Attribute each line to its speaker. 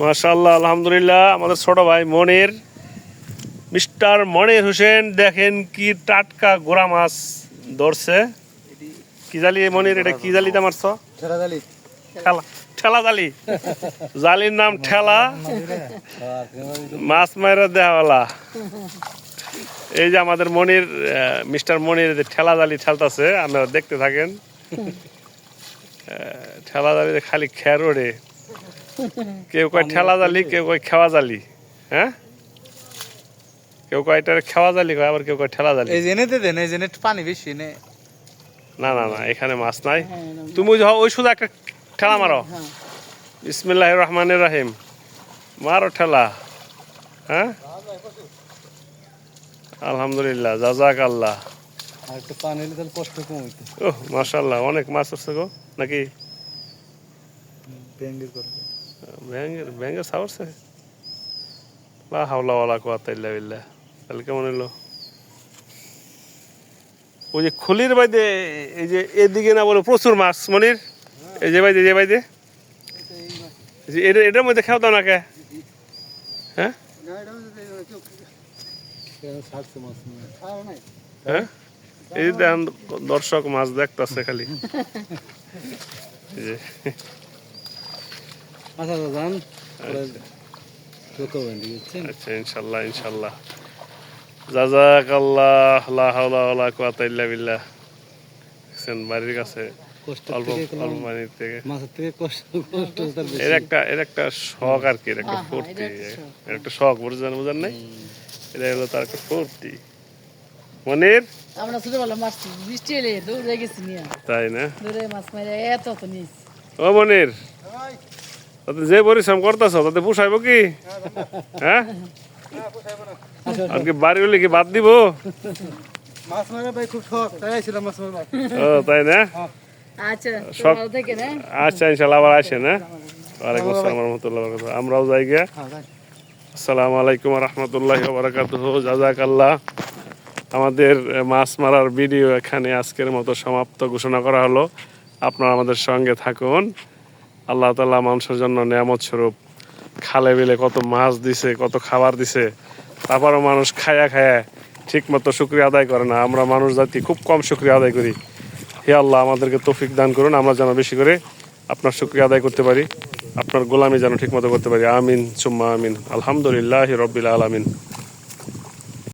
Speaker 1: মাশাল্লাহ আলহামদুলিল্লাহ। আমাদের ছোট ভাই মনির মিস্টার মনির হোসেন দেখেন কি টাটকা গোড়া মাছ ধরছে। কি জালি মনির? এটা কি জালিতে মারছ?
Speaker 2: জালি।
Speaker 1: ঠেলা ঠেলা জালি। জালির নাম ঠেলা। মাছ মায়ের দেওয়ালা। এই যে আমাদের মনির মিস্টার মনির যে ঠেলা জালি ঠেলতাছে আপনারা দেখতে থাকেন। ঠেলা জালিতে খালি খের ওড়ে কেউ কয় ঠেলা জালি কেউ কয় খেওয়া জালি হ্যাঁ? কেউ কয় এটা খেওয়া জালি কয় আবার কেউ কয় ঠেলা জালি।
Speaker 2: এই জেনে দেন এই জেনে পানি বেশি নে
Speaker 1: না না না এখানে মাছ নাই। তুমি ওই যে ওই শুধু একটা ঠেলা মারো। বিসমিল্লাহ রহমানের রাহিম। মারো ঠেলা হ্যাঁ? আলহামদুলিল্লাহ জাজাক আল্লাহ
Speaker 2: আর একটু পানি হলে তাহলে কষ্ট কম হইতো।
Speaker 1: ও মাশাল্লাহ অনেক মাছ আছে গো নাকি? ব্যাঙের ব্যাঙের সাবরছে লা হাওলা ওয়ালা কুয়াতা ইল্লা বিল্লাহ তাহলে কেমন এলো ওই যে খুলির বাইদে এই যে এদিকে না বলে প্রচুর মাছ মনির এই যে বাইদে যে বাইদে এটা এটার মধ্যে খাও দাও না কে হ্যাঁ হ্যাঁ এই যে দেখেন দর্শক মাছ দেখতেছে খালি
Speaker 2: আচ্ছা বেন্ডি বুঝছেন
Speaker 1: আচ্ছা। ইনশাল্লাহ ইনশাল্লাহ। জাজাক আল্লাহ লা হাওলা ওয়ালা কুয়াতা ইল্লা বিল্লাহ। দেখছেন বাড়ির কাছে অল্প অল্প পানির থেকে।
Speaker 2: মাছের থেকে কষ্ট কষ্ট
Speaker 1: এর একটা এর একটা শখ আর কি এর একটা ফুর্তি। এর একটা শখ বুঝছেন বুঝেন নাই? এটা হলো তার একটা ফুর্তি। মনির?
Speaker 3: আমরা ছোটবেলা মাছ বৃষ্টি এলে দৌড়ে গেছি নিয়ে।
Speaker 1: তাই না?
Speaker 3: দৌড়ে মাছ মেরে এত তো নিয়েছি
Speaker 1: ও মনির। তাতে যে পরিশ্রম করতেছ তাতে পুষাইব কি? হ্যাঁ? আর কি বাড়ি হলে কি বাদ দিব?
Speaker 2: মাছ মারা ভাই খুব শখ তাই আইছিলাম মাছ মারা
Speaker 1: ও তাই না?
Speaker 3: আচ্ছা থেকে না
Speaker 1: আচ্ছা আবার না ওয়ালাইকুম আসসালাম রহমতুল্লাহ আমরাও যাই গিয়া। আসসালামু আলাইকুম রহমতুল্লাহ বরকাত জাজাকাল্লাহ আমাদের মাছ মারার ভিডিও এখানে আজকের মতো সমাপ্ত ঘোষণা করা হলো। আপনারা আমাদের সঙ্গে থাকুন। আল্লাহ তাল্লাহ মানুষের জন্য নিয়ামত স্বরূপ। খালে বিলে কত মাছ দিছে, কত খাবার দিছে, তারপরও মানুষ খায়া খায়া ঠিক মতো শুক্রিয়া আদায় করে না। আমরা মানুষ জাতি খুব কম শুক্রিয়া আদায় করি। হে আল্লাহ, আমাদেরকে তৌফিক দান করুন, আমরা যেন বেশি করে আপনার শুক্রিয়া আদায় করতে পারি, আপনার গোলামি যেন ঠিক মতো করতে পারি। আমিন, সুম্মা আমিন। আলহামদুলিল্লাহ রব্বিল আলমিন।